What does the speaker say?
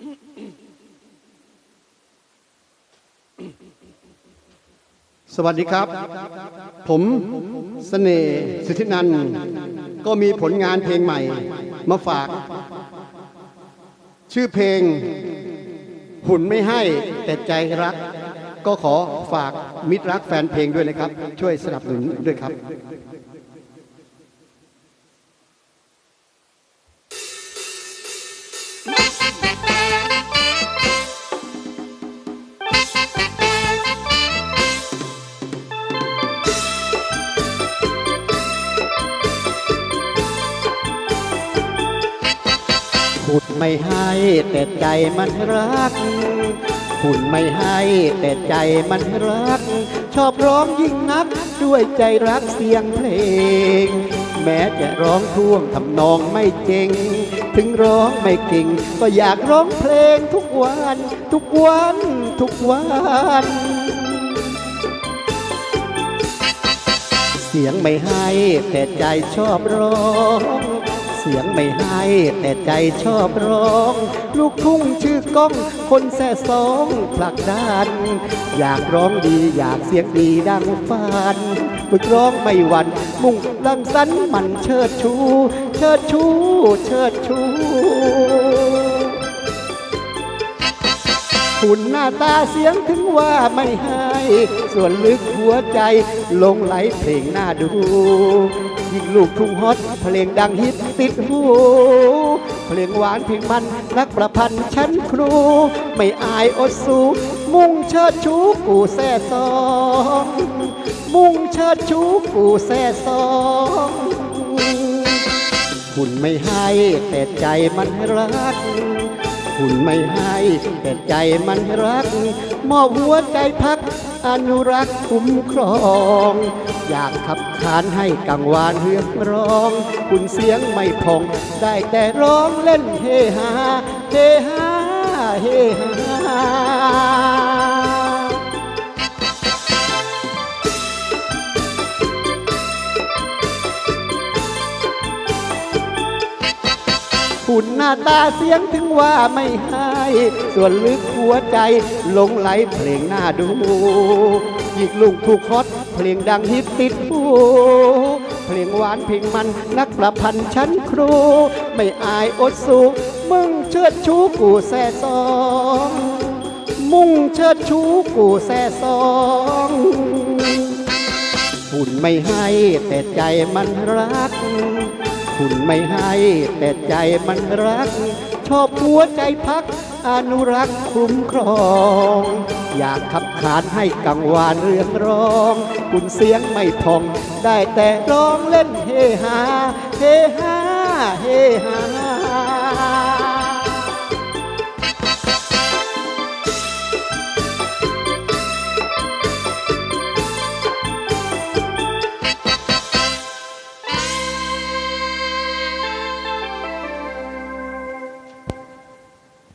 สวัสดีครับ ผมเสน่ห์สิทธินันท์ก็มีผลงานเพลงใหม่ มาฝาก ชื่อเพลง หุ่นไม่ให้แต่ใจรัก ก็ขอฝากมิตรรักแฟนเพลงด้วยนะครับ ช่วยสนับสนุนด้วยครับ ไม่ให้แต่ใจมันรัก หุ่นไม่ให้แต่ใจมันรัก ชอบร้องยิ่งนัก ด้วยใจรักเสียงเพลง แม้จะร้องท่วงทำนองไม่เก่งถึงร้องไม่เก่ง ก็อยากร้องเพลงทุกวัน ทุกวัน ทุกวันเสียงไม่ให้แต่ใจชอบร้อง เสียงไม่ให้แต่ใจชอบร้อง ลูกทุ่งชื่อก้อง คนแซ่สองผลักดัน อยากร้องดีอยากเสียงดีดังฟันฝึกร้องไม่หวันมุ่งลังสันมันเชิดชู เชิดชู เชิดชู หุ่นหน้าตาเสียงถึงว่าไม่ให้ส่วนลึกหัวใจลงไหลเพลงน่าดู ยิ่งลูกทุ่งฮอตเพลงดังฮิตติดหู เพลงหวานเพลงมันรักประพันธ์ชั้นครู ไม่อายอดสูมุ่งเชิดชูกูแซ่ซองมุ่งเชิดชูกูแซ่ซองหุ่นไม่ให้แต่ใจมันรัก คุณไม่ให้ แต่ใจมันรัก มอบหัวใจพัก อนุรักษ์คุ้มครอง อยากขับขานให้กังวานเฮือกร้อง คุณเสียงไม่พอง ได้แต่ร้องเล่นเฮฮาเฮฮาเฮฮา หุ่นหน้าตาเสียงถึงว่าไม่ให้ส่วนลึกหัวใจหลงไหลเพลงน่าดูยิกลุงถูกฮอตเพลงดังฮิตติดหูเพลงหวานเพลงมันนักประพันธ์ชั้นครู ไม่อายอดสูมึงเชิดชูกูแซ่ซองมุ่งเชิดชูกูแซ่ซองหุ่นไม่ให้แต่ใจมันรัก หุ่นไม่ให้ แต่ใจมันรัก ชอบหัวใจพัก อนุรักษ์คุ้มครอง อยากขับขานให้กังวานเรื่องร้อง คุณเสียงไม่พอง ได้แต่ร้องเล่นเฮฮา เฮฮา เฮฮา